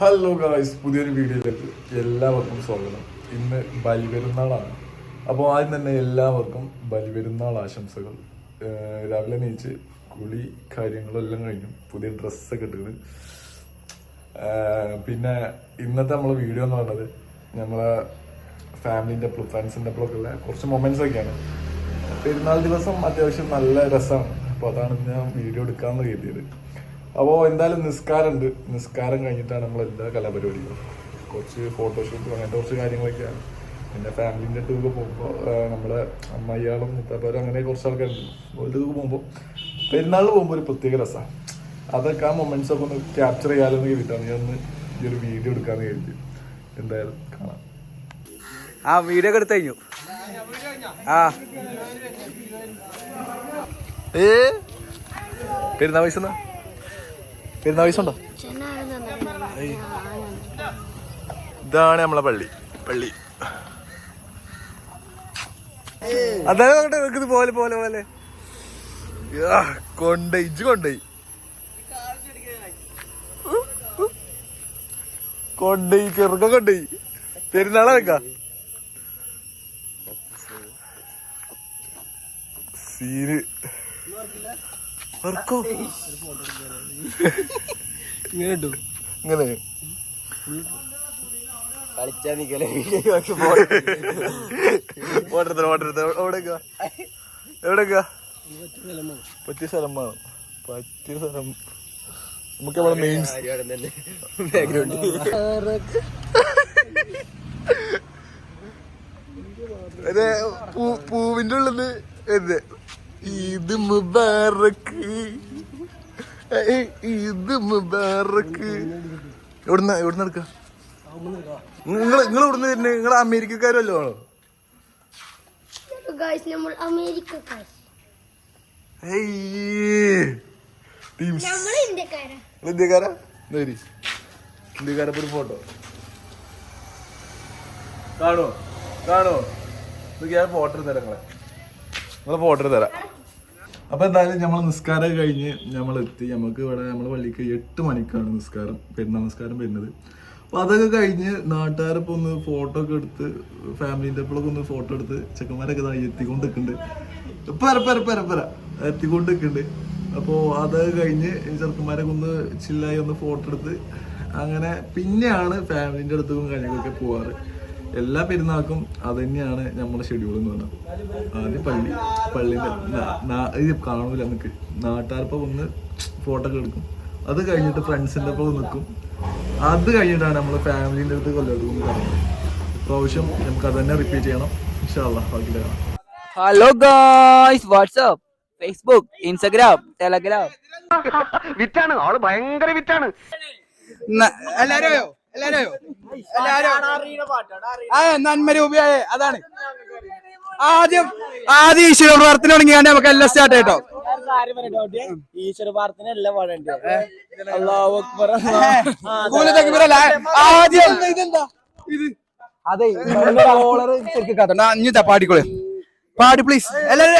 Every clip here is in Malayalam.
ഹലോ ഗായ്സ് പുതിയൊരു വീഡിയോയിലേക്ക് എല്ലാവർക്കും സ്വാഗതം. ഇന്ന് ബലിപെരുന്നാളാണ്. അപ്പോൾ ആദ്യം തന്നെ എല്ലാവർക്കും ബലിപെരുന്നാൾ ആശംസകൾ. രാവിലെ നീച്ച് കുളി കാര്യങ്ങളെല്ലാം കഴിഞ്ഞു. പുതിയ ഡ്രസ്സൊക്കെ ഇട്ടിട്ട്. പിന്നെ ഇന്നത്തെ നമ്മളെ വീഡിയോ എന്ന് പറഞ്ഞത് നമ്മളെ ഫാമിലിന്റെ അപ്പോഴും ഫ്രണ്ട്സിന്റെ അപ്പോഴൊക്കെ ഉള്ള കുറച്ച് മൊമെന്റ്സ് ഒക്കെയാണ്. പെരുന്നാൾ ദിവസം അത്യാവശ്യം നല്ല രസമാണ്. അപ്പോൾ അതാണ് ഞാൻ വീഡിയോ എടുക്കാമെന്ന് കരുതിയത്. അപ്പോൾ എന്തായാലും നിസ്കാരമുണ്ട് നിസ്കാരം കഴിഞ്ഞിട്ടാണ് നമ്മൾ എല്ലാ കലാപരിപാടികളും. കുറച്ച് ഫോട്ടോഷൂട്ടും അങ്ങനത്തെ കുറച്ച് കാര്യങ്ങളൊക്കെയാണ്. പിന്നെ ഫാമിലിന്റെ ടൂർ പോകുമ്പോൾ നമ്മളെ അമ്മയ്യാളും മുത്തപ്പരും അങ്ങനെ കുറച്ച് ആൾക്കാരുണ്ട്. വീട്ടിൽ പോകുമ്പോൾ പെരുന്നാൾ പോകുമ്പോൾ ഒരു പ്രത്യേക രസമാണ് അതൊക്കെ ആ മൊമെന്റ്സ് ഒക്കെ ഒന്ന് ക്യാപ്ചർ ചെയ്യാമെന്ന് കരുതിയിട്ടാണ് ഞാൻ ഒന്ന് ഈ ഒരു വീഡിയോ എടുക്കാമെന്ന് കരുതി. എന്തായാലും കാണാം. ആ വീഡിയോ എടുത്തു കഴിഞ്ഞു. ആ. ഏ? പെരുന്നാൾ പൈസ എന്നാ പെരുന്നാൾ ഉണ്ടോ? ഇതാണ് നമ്മളെ പള്ളി. പള്ളി. അതാണ് നോക്കട്ടെ പോലെ പോലെ പോലെ. കൊണ്ടേ ഇജ്ജ് കൊണ്ടോയി. കൊണ്ടോയി ചെറുക്കം കൊണ്ടോയി. പെരുന്നാളെ വെക്ക സീന്. ഇങ്ങനെ ഇട്ടു ഇങ്ങനെ. കളിച്ചാ നിക്കലേ. ഓട്ടരുത്ത ഓട്ടരുത്ത എവിടേക്കാ എവിടേക്കാ പറ്റിയ സ്ഥലം വേണം പറ്റിയ സ്ഥലം. നമുക്ക് അവിടെ മെയിൻ ബാക്ക്ഗ്രൗണ്ട്. അതെ പൂ- പൂവിന്റെ ഉള്ളത് എന്ത് ഇത് മുബാറക്ക് ഈദ് മുബാറക്ക് എവിടുന്ന എവിടുന്ന് എടുക്ക? നിങ്ങൾ നിങ്ങൾ ഇവിടുന്ന് വരുന്നത് നിങ്ങൾ അമേരിക്കക്കാരല്ലോ ആണോ? നമ്മൾ അമേരിക്കക്കാർ ഇന്ത്യക്കാരാ. ഇന്ത്യക്കാരപ്പോ ഒരു ഫോട്ടോ. കാണോ കാണോ ഇതൊക്കെ ഞാൻ ഫോട്ടോ തരാം നിങ്ങളെ. നിങ്ങളെ ഫോട്ടോ തരാം. അപ്പൊ എന്തായാലും നമ്മൾ നിസ്കാരം കഴിഞ്ഞ് നമ്മൾ എത്തി. നമുക്ക് ഇവിടെ നമ്മളെ പള്ളിക്ക് എട്ട് മണിക്കാണ് നിസ്കാരം പെരുന്നാൾ നിസ്കാരം വരുന്നത്. അപ്പൊ അതൊക്കെ കഴിഞ്ഞ് നാട്ടുകാരൊപ്പം ഒന്ന് ഫോട്ടോ ഒക്കെ എടുത്ത് ഫാമിലിന്റെ ഒപ്പമൊക്കെ ഒന്ന് ഫോട്ടോ എടുത്ത് ചെക്കന്മാരൊക്കെ ഇതായി എത്തിക്കൊണ്ട് നിൽക്കുന്നുണ്ട് പര പര എത്തിക്കൊണ്ട് നിൽക്കുന്നുണ്ട് അപ്പോൾ അതൊക്കെ കഴിഞ്ഞ് ചെറുക്കന്മാരൊക്കെ ഒന്ന് ചില്ലായി ഒന്ന് ഫോട്ടോ എടുത്ത് അങ്ങനെ പിന്നെയാണ് ഫാമിലിന്റെ അടുത്തും കാര്യങ്ങളൊക്കെ പോവാറ്. എല്ലാ പെരുന്നാൾക്കും അത് തന്നെയാണ് നമ്മളെ ഷെഡ്യൂൾ എന്ന് പറഞ്ഞാൽ ആദ്യം പള്ളി നാ- ഇത് കാണൂല നമുക്ക്. നാട്ടുകാർപ്പം ഒന്ന് ഫോട്ടോ ഒക്കെ എടുക്കും. അത് കഴിഞ്ഞിട്ട് ഫ്രണ്ട്സിന്റെ ഒപ്പം നിൽക്കും അത് കഴിഞ്ഞിട്ടാണ് നമ്മൾ ഫാമിലിന്റെ അടുത്ത് കൊല്ലം എടുക്കുന്നത് പ്രാവശ്യം നമുക്ക് അത് തന്നെ റിപ്പീറ്റ് ചെയ്യണം. ഇൻഷാല്ലാ ബാക്കി കാണാം. Hello guys WhatsApp Facebook Instagram Telegram വിറ്റാണ്. ആൾ ഭയങ്കര വിറ്റാണ്. എല്ലാരും എല്ലാരും? എല്ലാരും? നന്മരൂപിയായ നന്മ രൂപയായ അതാണ്. ആദ്യം ആദ്യം ഈശ്വര പ്രാർത്ഥന തുടങ്ങിയാണ് നമുക്ക് എല്ലാം സ്റ്റാർട്ട് കേട്ടോ. ഈശ്വര പ്രാർത്ഥന എല്ലാം പാടേണ്ട ആദ്യം അതെ പാടിക്കോളെ. പാടി പ്ലീസ് എല്ലാരും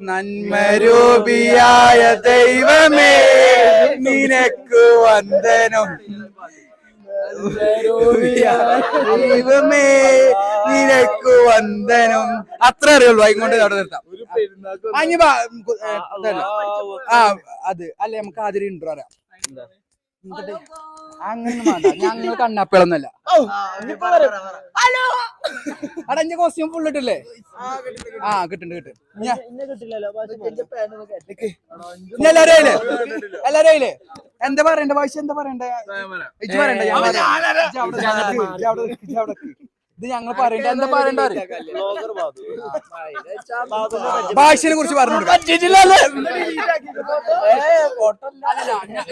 നന്മരൂപിയായ ദൈവമേ നിനക്ക് വന്ദനം. ദൈവമേ നിനക്ക് വന്ദനം. അത്ര അറിയുള്ളൂ. അതുകൊണ്ട് അവിടെ നിർത്താം. ഇതല്ല. ആ അത്. അല്ലെ നമുക്ക് ആദ്യം ഇൻട്രോ അറിയാം അങ്ങനെ വേണ്ട. ഞങ്ങൾ കണ്ണാപ്പിളൊന്നല്ല അടഞ്ഞ കോസ്റ്റ്യൂം ഫുൾ ഇട്ടില്ലേ? ആ കിട്ടുന്നുണ്ട് കിട്ടും എല്ലാരും ആയില്ലേ? എല്ലാരും ആയില്ലേ? എന്താ പറയണ്ട വാശി എന്താ പറയണ്ടേ? ഇജ്ജ് പറയണ്ട അവിടെ അവിടെ ഇത് ഞങ്ങൾ പറയണ്ട എന്താ പറയണ്ട ഭാഷയെ കുറിച്ച് പറഞ്ഞു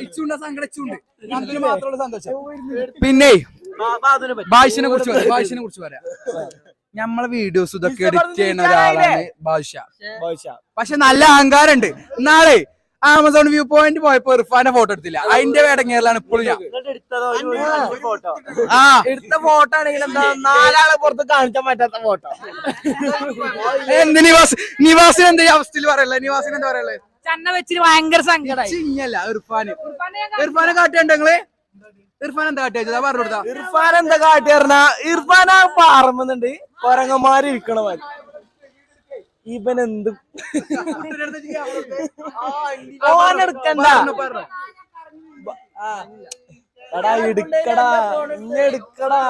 ഇച്ചുണ്ട് സങ്കടം ഇച്ചുണ്ട് ഞങ്ങൾക്ക് മാത്രമുള്ള സന്തോഷം. പിന്നെ ഭാഷനെ കുറിച്ച് പറയാം ഭാഷനെ കുറിച്ച് പറയാം. നമ്മളെ വീഡിയോസ് ഇതൊക്കെ എഡിറ്റ് ചെയ്യുന്ന ഒരാളാണ് ഭാഷ. പക്ഷെ നല്ല അഹങ്കാരമുണ്ട്. നാളെ ആമസോൺ വ്യൂ പോയിന്റ് പോയപ്പോ ഇർഫാന്റെ ഫോട്ടോ എടുത്തില്ല. അതിന്റെ വേടങ്ങേറിലാണ് ഇപ്പോഴും ഞാൻ. ഫോട്ടോ ആ. എടുത്ത ഫോട്ടോ ആണെങ്കിൽ എന്താ നാലാളെ പുറത്ത് കാണിക്കാൻ പറ്റാത്ത ഫോട്ടോ എന്ത് നിവാസ്? നിവാസിന് എന്താ അവസ്ഥയിൽ പറയല്ലേ? നിവാസിന് എന്താ പറയല്ലേ? ചന്ന വെച്ചിട്ട് ഭയങ്കര ചിങ്ങല്ല ഇർഫാന്. ഇർഫാനെ കാട്ടിയുണ്ടോ നിങ്ങൾ? ഇർഫാൻ എന്താ കാട്ടിയ പറഞ്ഞു കൊടുത്താ. ഇർഫാൻ എന്താ കാട്ടിയാ ഇർഫാൻ ആ പാറമ്പുന്നുണ്ട് കൊരങ്ങന്മാര് ഇവൻ എന്ത് ഓനെടുക്കണ്ട ആ. എടാ എടുക്കടാ ഇന്നെ എടുക്കടാ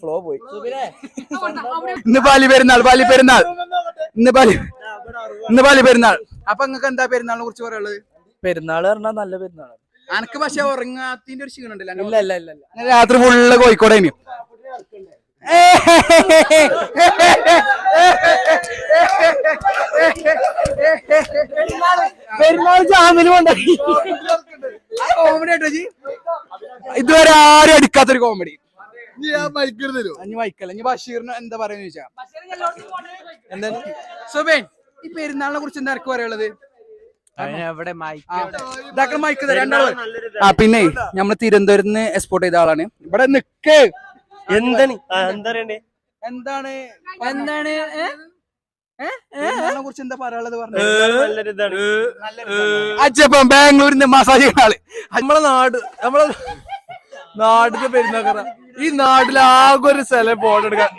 ഫ്ലോ പോയി. ഇന്ന് പാലി പെരുന്നാൾ പാലി പെരുന്നാൾ. ഇന്ന് പാലി ഇന്ന് പാലി പെരുന്നാൾ. അപ്പൊ നിങ്ങക്ക് എന്താ പെരുന്നാളിനെ കുറിച്ച് പറയുള്ളത് പെരുന്നാൾ പറഞ്ഞാൽ നല്ല പെരുന്നാൾ അനക്ക് പക്ഷെ ഉറങ്ങാത്തിന്റെ ഒരു ക്ഷീണം ഉണ്ടല്ലോ ഇല്ല ഇല്ല ഇല്ല. രാത്രി ഫുള്ള് കോഴിക്കോട് ഇനി പെരുന്നാൾ കോമഡി ആട്ടോ ജി? ഇതുവരെ ആരും അടിക്കാത്തൊരു കോമഡി അഞ്ഞ് ഇനി ബഷീറിന് എന്താ പറയുന്ന ചോദിച്ചാ. എന്താ സുബേൻ ഈ പെരുന്നാളിനെ കുറിച്ച് എന്താ ആർക്ക് പറയുള്ളത് മൈക്ക് തരാം രണ്ടാൾ. ആ പിന്നെ നമ്മൾ തിരുവനന്തപുരത്ത് നിന്ന് എക്സ്പോർട്ട് ചെയ്ത ആളാണ്. ഇവിടെ നിക്ക്. എന്താണ്? എന്താ പറയണ്ടേ? എന്താണ്? എന്താണ്? പെരുന്നാളിനെ കുറിച്ച് എന്താ പറയാനുള്ളത് പറഞ്ഞു? അച്ഛപ്പം ബാംഗ്ലൂരിന്റെ നിന്ന് മസാജ് ആൾ. നമ്മളെ നാട് നമ്മളെ നാടിന്റെ പെരുന്നാക്കറ ഈ നാട്ടിൽ ആകെ ഒരു സ്ഥലം ഫോട്ടോ എടുക്കാൻ.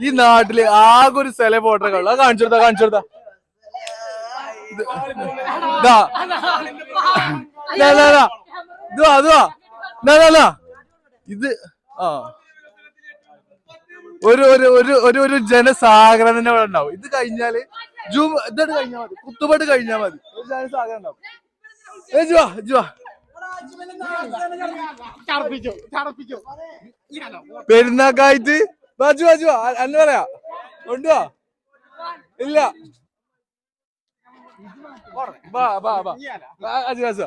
ഈ നാട്ടിൽ ആകെ ഒരു സ്ഥലം ഫോട്ടോ എടുക്കാൻ അത് കാണിച്ചു കൊടുത്താ കാണിച്ചു കൊടുത്താ. ഇത് ദാ. ദാ, ദാ, ദാ. ഇത് ആ. ഒരു ഒരു ഒരു ഒരു ഒരു ജനസാഗരം തന്നെ ഇവിടെ ഉണ്ടാവും. ഇത് കഴിഞ്ഞാൽ ജൂം ഇതോട് കഴിഞ്ഞാൽ മതി. കുത്തുപാട്ട് കഴിഞ്ഞാൽ മതി. ഒരു ജനസാഗരം ഉണ്ടാവും. ഏ ജുവാ ജുവാ. പെരുന്നാക്കായിട്ട്. ബാജു ബാജു അന്ന് പറയാ. കൊണ്ടുവാ ഇല്ല. ബാ ബാ ബാ ബാജു അജു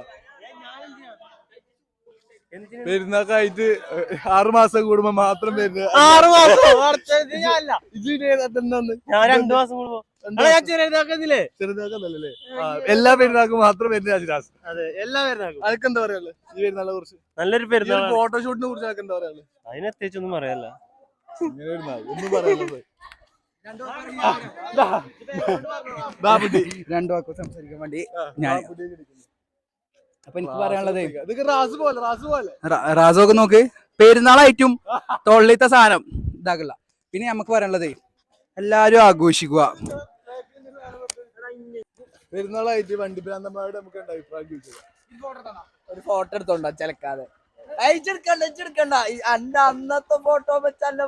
പെരുന്നാക്കായിട്ട് ആറു മാസം കൂടുമ്പോ മാത്രം വരുന്നത് ആറ് മാസം ഞാൻ രണ്ടു മാസം കൂടുമ്പോ ചെറുതാക്കുന്നല്ലേ എല്ലാ പെരുന്നാൾക്കും മാത്രം വരുന്ന അജിരാസ് അതെ എല്ലാ പെരുന്നാൾക്കും അതൊക്കെ എന്താ പറയാ ഈ പെരുന്നാളെ കുറിച്ച് നല്ലൊരു പെരുന്നാൾ ഫോട്ടോഷൂട്ടിനെ കുറിച്ച് അതൊക്കെ എന്താ പറയാ അതിന് പ്രത്യേകിച്ച് ഒന്നും പറയാല്ല ഇങ്ങനെ പെരുന്നാൾ ഒന്നും പറയാനുള്ളത് ബാബുട്ടി രണ്ടു വാക്ക് സംസാരിക്കാൻ വേണ്ടി ഞാൻ അപ്പൊ എനിക്ക് പറയാനുള്ളത് റാസോക്ക് നോക്ക്. പെരുന്നാളായിട്ടും തൊള്ളിത്ത സാധനം. ഇതാക്കില്ല പിന്നെ നമുക്ക് പറയാനുള്ളത് എല്ലാരും ആഘോഷിക്കുക. പെരുന്നാളായിട്ട് വണ്ടി ഭ്രാന്തന്മാരുടെ നമുക്ക് അഭിപ്രായം ഒരു ഫോട്ടോ എടുത്തോണ്ട ചിലക്കാതെ. അയച്ചെടുക്കണ്ട അയച്ചെടുക്കണ്ട അന്റെ അന്നത്തെ ഫോട്ടോ വെച്ച് അന്നെ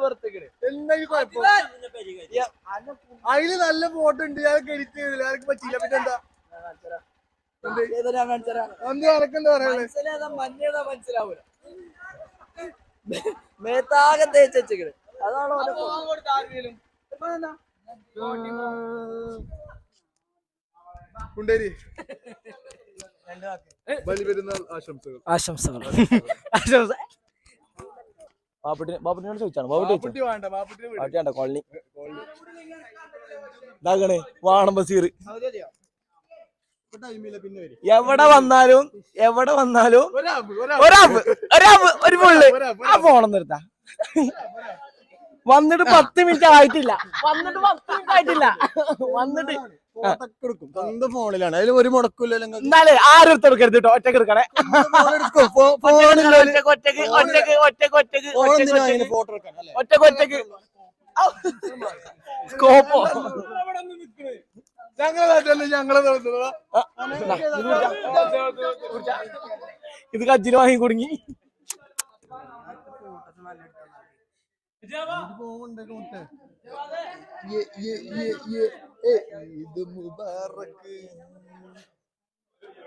എന്തെങ്കിലും അതിൽ നല്ല ഫോട്ടോ ഉണ്ട്. ഞാൻ എഡിറ്റ് ചെയ്തില്ല? ആർക്ക് പറ്റിയില്ല പിന്നെ എന്താ മനസ്സിലാവൂല മേത്താകെ തേച്ചെച്ചിക്കണ് അതാണ് ഓന്റെ photo. കുണ്ടേരി ബലി പെരുന്നാൾ ആശംസകൾ. ആശംസകൾ. ആശംസ ബാബുട്ടിനെ ബാബുട്ടിനോട് ചോദിച്ചാണ്. ബാപ്പുട്ടി ബാപ്പുട്ടി വേണ്ട കൊള്ളി. ഇതാക്കണേ വാണം ബസീർ ഇപ്പൊ time ഇല്ല, പിന്നെ വരും. എവിടെ വന്നാലും എവിടെ വന്നാലും ഒരാപ്പ്, ഒരാപ്പ്. ഒരു പുള്ളി ഒരാപ്പ്, ആ ഫോൺ എടുത്താ. വന്നിട്ട് പത്ത് മിനിറ്റ് ആയിട്ടില്ല. വന്നിട്ട് പത്ത് മിനിറ്റ് ആയിട്ടില്ല. വന്നിട്ട് ഒറ്റക്കൊറ്റക്ക് ഫോണിലാണ്. അതിൽ ഒരു മുടക്കില്ല എന്നാലേ ആരും എടുത്ത് കൊടുക്കരുത് കേട്ടോ. ഒറ്റയ്ക്ക് എടുക്കണേ. ഒറ്റയ്ക്ക് ഒറ്റയ്ക്ക് ഒറ്റയ്ക്ക് ഒറ്റയ്ക്ക് ഒറ്റയ്ക്ക് ഒറ്റയ്ക്ക് സ്കോപ്പോ ഞങ്ങളെ നാട്ടിലല്ലേ ഞങ്ങളെ? ഇത് കജ്ജിന് വാങ്ങി കുടുങ്ങി. ഈദ് മുബാറക്ക്.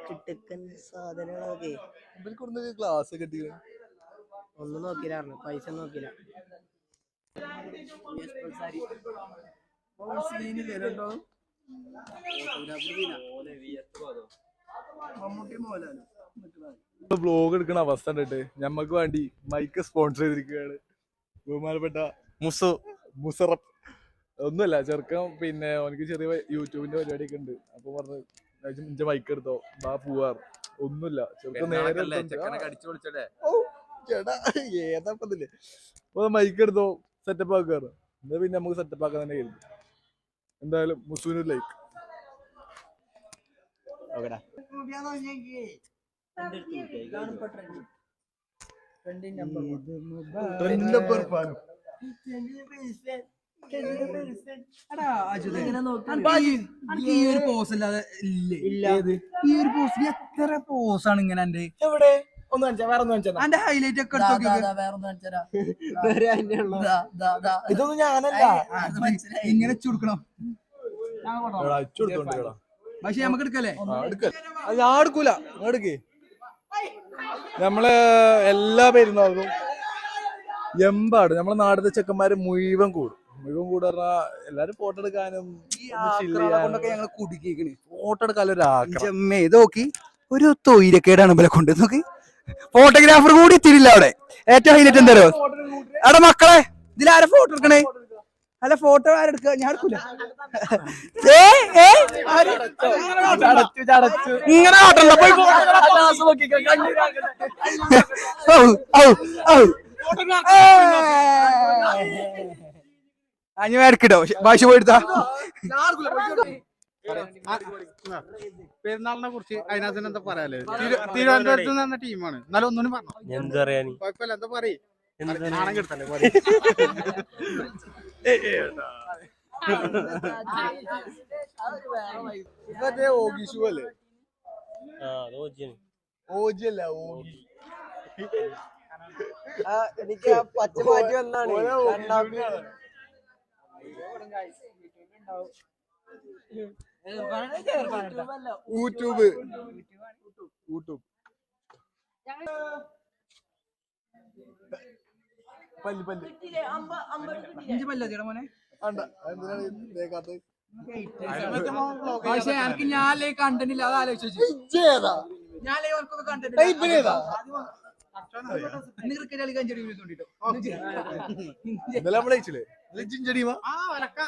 ചിട്ടക്കൻ സാധനങ്ങളൊക്കെ. ഇവർക്കൊന്ന് ഗ്ലാസ് കെട്ടിക്കണം. ഒന്നും നോക്കിയില്ലായിരുന്നു. പൈസ നോക്കിയില്ല. ബ്ലോഗ് എടുക്കണ അവസ്ഥ ഉണ്ടെ ഞമ്മക്ക് വേണ്ടി മൈക്ക് സ്പോൺസർ ചെയ്തിരിക്കുകയാണ്. ബഹുമാനപ്പെട്ട മുസ മുസറ ഒന്നുമല്ല ചെറുക്കൻ പിന്നെ അവനക്ക് ചെറിയ യൂട്യൂബിന്റെ പരിപാടിയൊക്കെ ഉണ്ട്. അപ്പൊ പറഞ്ഞു ഇഞ്ച മൈക്ക് എടുത്തോ? ബാ പോവാറ്. ഒന്നുമില്ല. ചെറുക്കൻ നേരെ ചേട്ടാ ഏതാപ്പതില്ലേ അപ്പൊ മൈക്ക് എടുത്തോ? സെറ്റപ്പ് ആക്കാറ്. എന്നാ പിന്നെ നമുക്ക് സെറ്റപ്പ് ആക്കാൻ തന്നെ കരുതി. എന്തായാലും മുസൂന് ലൈക്ക് ഈ- ഒരു പോസ് അല്ലാതെ ഇല്ലേ? ഈ ഒരു പോസ് എത്ര പോസാണ് ഇങ്ങനെ എന്റെ എവിടെ? ഒന്ന് കാണിച്ചാ വേറെ ഒന്ന് കാണിച്ചാ അന്റെ ഹൈലൈറ്റ് ഒക്കെ എടുത്തു വേറെ ഇതൊന്നും ഞാനല്ല. ഇങ്ങനെ ചുടുക്കണം പക്ഷെ നമുക്ക് എടുക്കല്ലേ? ഞാൻ എടുക്കൂല. എടുക്കേ. നമ്മൾ എല്ലാ പെരുന്നാളും എമ്പാട് നമ്മളെ നാടിന്റെ ചെക്കന്മാര് മുഴുവൻ കൂടും. മുഴുവൻ കൂടെ പറഞ്ഞാൽ എല്ലാരും ഫോട്ടോ എടുക്കാനും കുടുക്കിക്കണ് ഫോട്ടോ എടുക്കാനും ഒരു ഇത് നോക്കി ഒരു തൊയിരക്കേടാണ് ഇവരെ കൊണ്ട്. നോക്കി. ഫോട്ടോഗ്രാഫർ കൂടി എത്തിയില്ല അവിടെ. ഏറ്റവും ഹൈലൈറ്റ് എന്താരോ അവിടെ മക്കളെ ഇതിൽ ആരെ ഫോട്ടോ എടുക്കണേ അല്ല ഫോട്ടോ ആരെടുക്കുക ഞാൻ എടുക്കൂല. ഏ, ഏ, ഇങ്ങനെ പോയി. അഞ്ഞു മേടിക്കട്ടോ ഭാഷ പോയെടുത്താ പെരുന്നാളിനെ കുറിച്ച് അതിനകത്ത് എന്താ പറയാല്ലേ തിരു- തിരുവനന്തപുരത്ത് നിന്ന് വന്ന ടീമാണ്. എന്നാലും ഒന്നും പറഞ്ഞു. എന്ത് പറയാന് കുഴപ്പമില്ല. എന്താ പറയുക പറയ്. ഓഗിഷു അല്ലേ ആ അത് ഓജിയാണ്. ഓജി അല്ല ഓഗി എനിക്ക് പച്ച മാറ്റി വന്നാണ്. ഓഗിഷുവിനെയാണ്. യൂട്യൂബ് യൂട്യൂബ് പല്ല് പല്ല്. ഇഞ്ചി പല്ല ചേട്ടാ മോനെ? പക്ഷെ എനിക്ക് ഞാനല്ലേ കണ്ടന്റ് ഇല്ല അത് ആലോചിച്ചു കണ്ടന്റ് ഇന്നലെ നമ്മളെ ജിഞ്ചടിയുമാ ആ വരക്ക.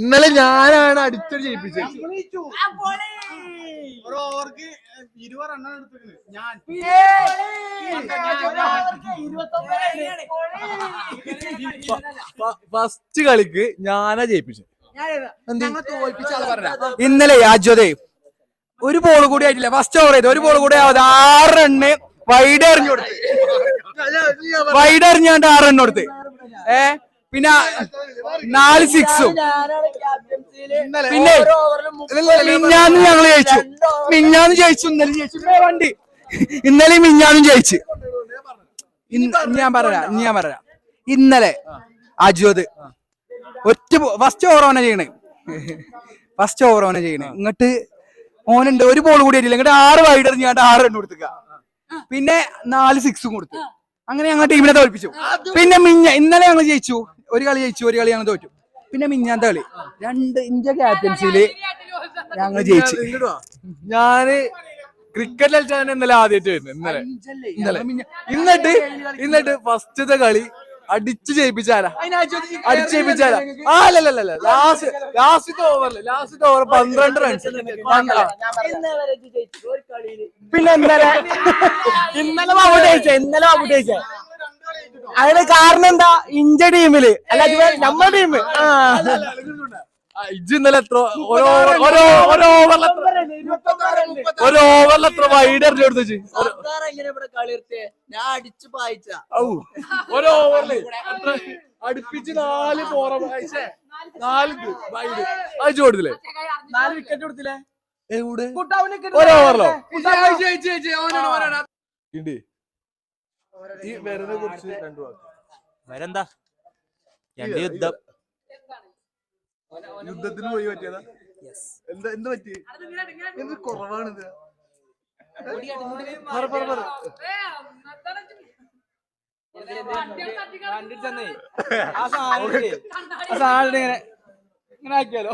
ഇന്നലെ ഞാനാണ് അടിച്ചടി ജയിപ്പിച്ചത്. ഒരു ഓവർക്ക് ഇരുപത് റണ്ണാണ് എടുത്തിരുന്നത് ഞാൻ. ഫസ്റ്റ് കളിക്ക് ഞാനാ ജയിപ്പിച്ചത്. ഇന്നലെ യാജ്വതേ ഒരു ബോൾ കൂടി ആയിട്ടില്ല. ഫസ്റ്റ് ഓവർ ചെയ്ത്. ഒരു ബോൾ കൂടി ആവാതെ ആറ് റണ്ണ് വൈഡ് എറിഞ്ഞു കൊടുത്ത്. വൈഡ് എറിഞ്ഞാണ്ട് ആറ് റണ്ണ് കൊടുത്ത്. ഏ? പിന്നെ നാല് സിക്സും പിന്നെ മിഞ്ഞാന്ന് ഞങ്ങൾ ജയിച്ചു. മിഞ്ഞാന്ന് ജയിച്ചു ഇന്നലെ ജയിച്ചു. വണ്ടി. ഇന്നലെ മിഞ്ഞാന്നും ജയിച്ചു. ഞാൻ പറയാ ഞാൻ പറയാ ഇന്നലെ അജ്വത് ഒറ്റ ഫസ്റ്റ് ഓവർ ഓനെ ചെയ്യണേ. ഫസ്റ്റ് ഓവർ ഓനെ ചെയ്യണേ. ഇങ്ങോട്ട് ഓനുണ്ട് ഒരു ബോൾ കൂടി ആയിട്ടില്ല. ഇങ്ങോട്ട് ആറ് വൈഡ് എറിഞ്ഞാണ്ട് ആറ് റൺ കൊടുത്തുക പിന്നെ നാല് സിക്സും കൊടുത്തു. അങ്ങനെ ഞങ്ങൾ ടീമിനെ തോൽപ്പിച്ചു. പിന്നെ മിഞ്ഞ ഇന്നലെ ഞങ്ങൾ ജയിച്ചു. ഒരു കളി ജയിച്ചു ഒരു കളി ഞങ്ങൾ തോറ്റു. പിന്നെ മിഞ്ഞാന്ത കളി. രണ്ട് ഇന്ത്യ ക്യാപ്റ്റൻസിയിൽ ഞങ്ങൾ ജയിച്ചു. ഞാൻ ക്രിക്കറ്റ് കളിച്ചാൽ ഇന്നലെ ആദ്യമായിട്ട് വരുന്നത് ഇന്നലെ. ഇന്നലെ. എന്നിട്ട് എന്നിട്ട് ഫസ്റ്റത്തെ കളി. അടിച്ചു ജയിപ്പിച്ചാരാ? അടിച്ചു ജയിപ്പിച്ചാരാ? ആ അല്ലല്ല ലാസ്റ്റ് ലാസ്റ്റ് ഓവറിൽ ലാസ്റ്റ് ഓവർ പന്ത്രണ്ട് റൺസ് പിന്നെ ഇന്നലെ ഇന്നലെ ബാബു ജയിച്ചേ ഇന്നലെ ബാബു ജയിച്ചേ. അതിന് കാരണം എന്താ? ഇന്ത്യ ടീമിൽ അല്ല നമ്മുടെ ടീം ഇജ് ഇജ്ജ് ഇന്നലെ എത്ര ഓരോ ഓരോ ഓരോ ഓവറിൽ ഒരു ഓവറിൽ എത്ര വൈഡ് എറിഞ്ഞു കൊടുത്തു ഓവറിൽ എത്ര അടുപ്പിച്ച് നാല് പോറ നാല് വൈഡ് അയച്ചു കൊടുത്തില്ലേ? നാല് വിക്കറ്റ് കൊടുത്തില്ലേ? എവിടെ? ഓവറിലോ ഓവറിലോ ഇണ്ടി. ഈ വരനെ കുറിച്ച് രണ്ടു വാക്ക്. വരെന്താ? രണ്ട് യുദ്ധം. യുദ്ധത്തിന് പോയി പറ്റിയതാ? എന്താ എന്ത് പറ്റി? എന്ത് കുറവാണിത്? പറ പറ പറ. ഇങ്ങനെ ഇങ്ങനെ ആക്കിയാലോ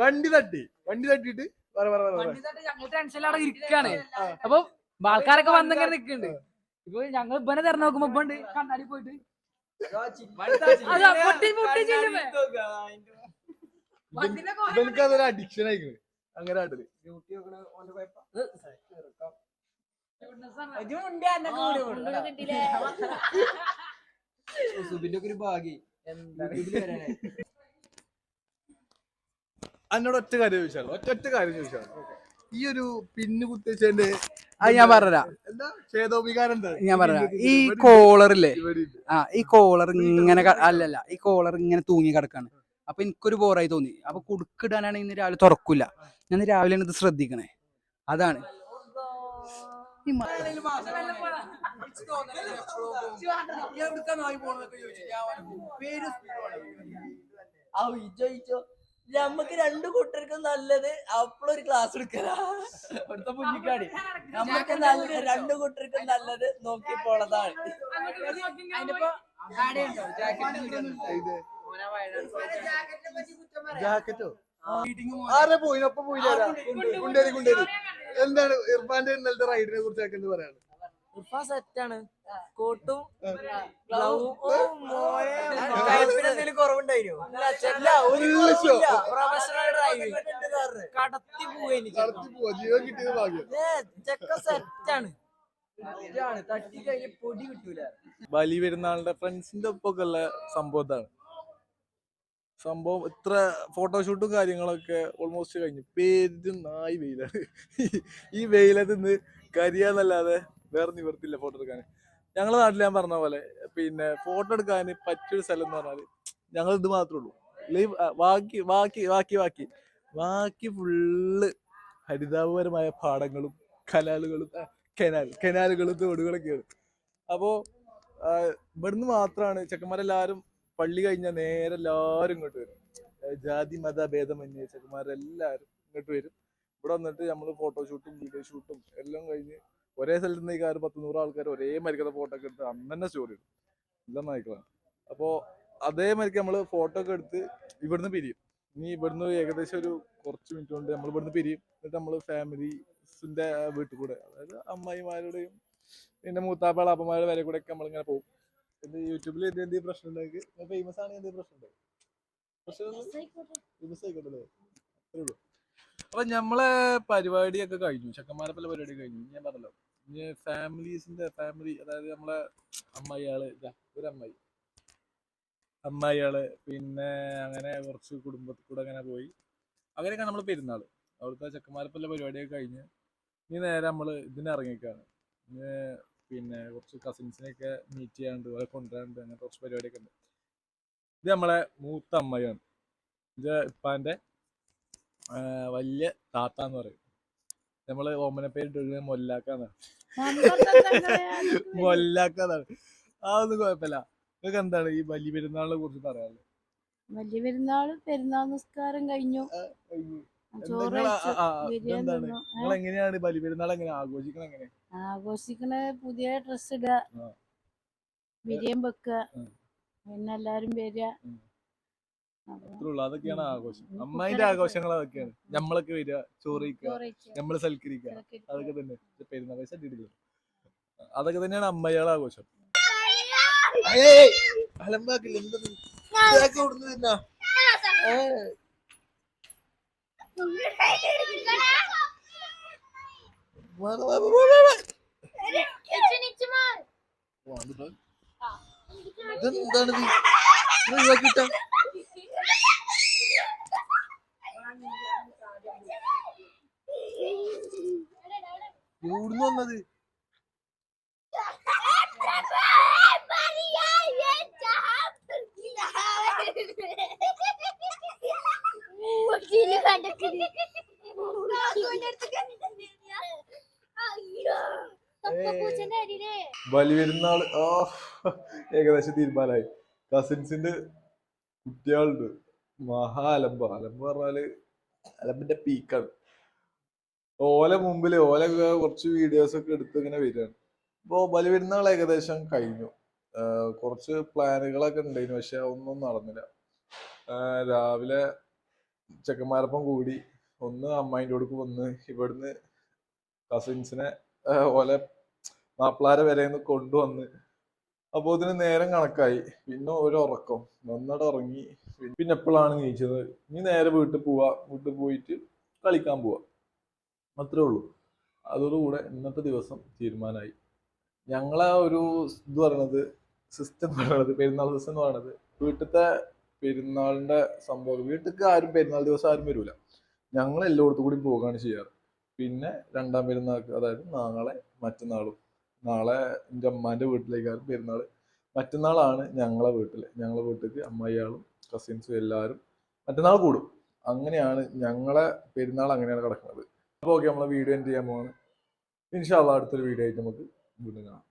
വണ്ടി തട്ടി. വണ്ടി തട്ടിട്ട് പറ പറ പറ, പറ. ഞങ്ങൾ ടെൻഷനിലാണ് ഇരിക്കാണ്. അപ്പൊ ആൾക്കാരൊക്കെ വന്നിങ്ങനെ നിക്കുന്നുണ്ട് ഇപ്പൊ ഞങ്ങൾ ഇവനെ തെരഞ്ഞു നോക്കുമ്പോ ഇപ്പൊ കണ്ണാടി പോയിട്ട്. അതൊരു അഡിക്ഷൻ ആയിക്കണ് അങ്ങനെ ആട്ടൽ. സുബിന്റെ ഒക്കെ ഒരു ഭാഗ്യ. എന്നോട് ഒറ്റ കാര്യം ചോദിച്ചാൽ ഒറ്റ ഒറ്റ കാര്യം ചോദിച്ചാലോ ഈ ഒരു പിന്നു കുത്തിച്ചതിന്റെ അത് ഞാൻ പറഞ്ഞുതരാം ഞാൻ പറഞ്ഞുതരാം ഈ. കോളറില്ലേ ആ ഈ കോളർ ഇങ്ങനെ അല്ലല്ല ഈ കോളർ ഇങ്ങനെ തൂങ്ങി കിടക്കാണ് അപ്പൊ എനിക്കൊരു ബോറായി തോന്നി അപ്പൊ കുടുക്കിടാനാണ് ഇന്ന് രാവിലെ തുറക്കൂല ഞാൻ ഇന്ന് രാവിലെ ഇത് ശ്രദ്ധിക്കണേ അതാണ് വിജയിച്ചോ നമ്മക്ക് രണ്ടു കൂട്ടർക്കും നല്ലത് അപ്പോഴൊരു ക്ലാസ് എടുക്കലാ. അവിടുത്തെ പുഞ്ചിക്കാടി നമ്മക്ക് നല്ല രണ്ടു കൂട്ടർക്കും നല്ലത് നോക്കി പോണതാണ്. ജാക്കറ്റോ ആരെ പോയി ഒപ്പം പോയില്ല കുണ്ടേരി കുണ്ടേരി. എന്താണ് ഇർഫാന്റെ ഇന്നലത്തെ റൈഡിനെ കുറിച്ച് പറയാണ് സെറ്റാണ് കോട്ടും ഗ്ലൗവും എന്തെങ്കിലും കുറവുണ്ടായിരുന്നു പ്രൊഫഷണൽ ഡ്രൈവിംഗ് കടത്തി ചെക്ക സെറ്റാണ് തട്ടി കഴിഞ്ഞ് പൊടി കിട്ടൂല. ബലി പെരുന്നാളിന്റെ ഫ്രണ്ട്സിന്റെ ഒപ്പൊക്കെ ഉള്ള സംഭവം ഇതാണ്. സംഭവം ഇത്ര ഫോട്ടോഷൂട്ടും കാര്യങ്ങളൊക്കെ ഓൾമോസ്റ്റ് കഴിഞ്ഞു. പേരും നായി വെയിലാണ് ഈ വെയിലത്ത് നിന്ന് കരിയാന്നല്ലാതെ വേറെ നിവർത്തില്ല ഫോട്ടോ എടുക്കാൻ ഞങ്ങളുടെ നാട്ടിൽ ഞാൻ പറഞ്ഞ പോലെ പിന്നെ ഫോട്ടോ എടുക്കാൻ പറ്റിയൊരു സ്ഥലം എന്ന് പറഞ്ഞാൽ ഞങ്ങൾ ഇത് മാത്രമേ ഉള്ളൂ ലീവ് ബാക്കി ബാക്കി ബാക്കി ബാക്കി. ബാക്കി ഫുള്ള് ഹരിതാപകരമായ പാടങ്ങളും കനാലുകളും കനാൽ കനാലുകളും തോടുകളൊക്കെയാണ്. അപ്പോൾ ഇവിടുന്ന് മാത്രമാണ് ചെക്കന്മാരെല്ലാവരും പള്ളി കഴിഞ്ഞാൽ നേരെ എല്ലാവരും ഇങ്ങോട്ട് വരും. ജാതി മത ഭേദമന്യേ ചെക്കന്മാരെല്ലാവരും ഇങ്ങോട്ട് വരും. ഇവിടെ വന്നിട്ട് നമ്മൾ ഫോട്ടോ ഷൂട്ടും വീഡിയോ ഷൂട്ടും എല്ലാം കഴിഞ്ഞ് ഒരേ സ്ഥലത്ത് നിന്ന് ഈ കാര്യം പത്ത് നൂറ് ആൾക്കാർ ഒരേ മരിക്കുന്ന ഫോട്ടോ ഒക്കെ എടുത്ത് അന്ന് തന്നെ. സ്റ്റോറി ഇടും എല്ലാം നായിക്കളാണ്. അപ്പോൾ അതേമാതിരിക്ക് നമ്മൾ ഫോട്ടോ ഒക്കെ എടുത്ത് ഇവിടുന്ന് പിരിയും. ഇനി ഇവിടുന്ന് ഏകദേശം ഒരു കുറച്ച് മിനിറ്റ് കൊണ്ട് നമ്മൾ ഇവിടുന്ന് പിരിയും. എന്നിട്ട് നമ്മൾ ഫാമിലീസിന്റെ വീട്ടിൽ കൂടെ. അതായത് അമ്മായിമാരുടെയും പിന്നെ മൂത്താപ്പാള അപ്പന്മാരുടെ വരെ കൂടെ ഒക്കെ നമ്മളിങ്ങനെ പോകും പിന്നെ യൂട്യൂബിൽ എന്ത് എന്തെങ്കിലും പ്രശ്നം ഉണ്ടെങ്കിൽ ഫേമസ് ആണെങ്കിൽ എന്തെങ്കിലും പ്രശ്നം ഉണ്ടോ ഫേമസ് ആയിക്കോട്ടെ അത്രേ അപ്പൊ നമ്മളെ പരിപാടിയൊക്കെ കഴിഞ്ഞു. ചെക്കന്മാരെ പല പരിപാടി കഴിഞ്ഞു. ഞാൻ പറഞ്ഞല്ലോ. ഫാമിലീസിന്റെ ഫാമിലി അതായത് നമ്മളെ അമ്മായി ആൾ ഒരു അമ്മായി അമ്മായിയാൾ പിന്നെ അങ്ങനെ കുറച്ച് കുടുംബത്തിൽ കൂടെ അങ്ങനെ പോയി. അങ്ങനെയൊക്കെ നമ്മൾ പെരുന്നാൾ. അവിടുത്തെ ചെക്കന്മാരെ പരിപാടിയൊക്കെ കഴിഞ്ഞ് ഇനി നേരെ നമ്മൾ ഇതിന് ഇറങ്ങിക്കാണ് പിന്നെ കുറച്ച് കസിൻസിനെയൊക്കെ മീറ്റ് ചെയ്യാണ്ട് അവരെ കൊണ്ടുവരാണ്ട് അങ്ങനെ കുറച്ച് പരിപാടിയൊക്കെ ഉണ്ട്. ഇത് നമ്മളെ മൂത്ത അമ്മയാണ് ഇത് ഇപ്പാന്റെ ആ, വലിയ താത്ത എന്ന് പറയും. നമ്മൾ ഓമന പേര് മൊല്ലാക്കാന്നാണ്. മൊല്ലാക്കാന്നാണ്. അതൊന്നും കുഴപ്പമില്ല. നിങ്ങൾക്ക് എന്താണ് ഈ ബലി പെരുന്നാളിനെ കുറിച്ച് പറയാനുള്ളത്? വലിയ പെരുന്നാൾ പെരുന്നാൾ നിസ്കാരം കഴിഞ്ഞു? നിങ്ങൾ എങ്ങനെയാണ് ബലി പെരുന്നാൾ എങ്ങനെ ആഘോഷിക്കണം എങ്ങനെ? ആഘോഷിക്കണ പുതിയ ഡ്രസ് ഇടുക ബിരിയം വെക്കുക. പിന്നെ എല്ലാരും വരിക അതൊക്കെയാണ് ആഘോഷം. അമ്മായിന്റെ ആഘോഷങ്ങൾ അതൊക്കെയാണ്. നമ്മളൊക്കെ വരിക ചോറിക്കുക നമ്മൾ സൽക്കരിക്കുക അതൊക്കെ തന്നെ പെരുന്നാൾ പൈസ അതൊക്കെ തന്നെയാണ് അമ്മയുടെ ആഘോഷം. അലമ്പാക്കില്ല എന്തത് ഇതൊക്കെ ഇവിടുന്ന് തിന്നാ ഇതെന്താണിത് ഇത്? ഒഴിവാക്കിയിട്ടാ? എവിടുന്ന് വന്നത്? ബലിപെരുന്നാൾ ആ ഏകദേശം തീരുമാനമായി. കസിൻസിന്റെ കുട്ടികളുണ്ട്. മഹാ അലമ്പ. അലമ്പ് പറഞ്ഞാൽ അലമ്പിന്റെ പീക്കാണ് ഓല മുമ്പിൽ ഓല കുറച്ച് വീഡിയോസ് ഒക്കെ എടുത്ത് ഇങ്ങനെ വരികയാണ്. ഇപ്പോ ബലിപെരുന്നാൾ ഏകദേശം കഴിഞ്ഞു. കുറച്ച് പ്ലാനുകളൊക്കെ ഉണ്ടായിരുന്നു പക്ഷെ ഒന്നും നടന്നില്ല. രാവിലെ ചെക്കന്മാരൊപ്പം കൂടി ഒന്ന് അമ്മായിന്റെ അടുക്ക് വന്ന് ഇവിടുന്ന് കസിൻസിനെ ഓലെ മാപ്പിളാര വരെ കൊണ്ടുവന്ന് അപ്പോൾ ഇതിന് നേരം കണക്കായി. പിന്നെ ഒരു ഉറക്കം. നന്നായിട്ട് ഉറങ്ങി. പിന്നെ എപ്പോഴാണ് നീച്ചത്? ഇനി നേരെ വീട്ടിൽ പോവാ. വീട്ടിൽ പോയിട്ട് കളിക്കാൻ പോവാ. അത്രേ ഉള്ളൂ. അതോടുകൂടെ ഇന്നത്തെ ദിവസം തീരുമാനമായി ഞങ്ങളെ ഒരു ഇത് പറയണത് സിസ്റ്റം എന്ന് പറയണത് പെരുന്നാൾ സിസ്റ്റം എന്ന് പറയണത് വീട്ടിലത്തെ പെരുന്നാളിന്റെ സംഭവം വീട്ടിലേക്ക് ആരും പെരുന്നാൾ ദിവസം ആരും വരൂല. ഞങ്ങൾ എല്ലായിടത്തും കൂടി പോകുകയാണ് ചെയ്യാറ്. പിന്നെ രണ്ടാം പെരുന്നാൾക്ക് അതായത് നാളെ മറ്റന്നാളും. നാളെ എന്റെ അമ്മാന്റെ വീട്ടിലേക്കാണ് പെരുന്നാൾ മറ്റന്നാളാണ് ഞങ്ങളെ വീട്ടിൽ ഞങ്ങളെ വീട്ടിലേക്ക് അമ്മായിയാളും കസിൻസും എല്ലാവരും മറ്റന്നാൾ കൂടും. അങ്ങനെയാണ് ഞങ്ങളെ പെരുന്നാൾ അങ്ങനെയാണ് കിടക്കുന്നത്. അപ്പോൾ ഓക്കെ നമ്മളെ വീഡിയോ എന്ത് ചെയ്യാൻ പോവാണ്. ഇൻഷാല്ല അടുത്തൊരു വീഡിയോ ആയിട്ട് നമുക്ക് വീണ്ടും കാണാം.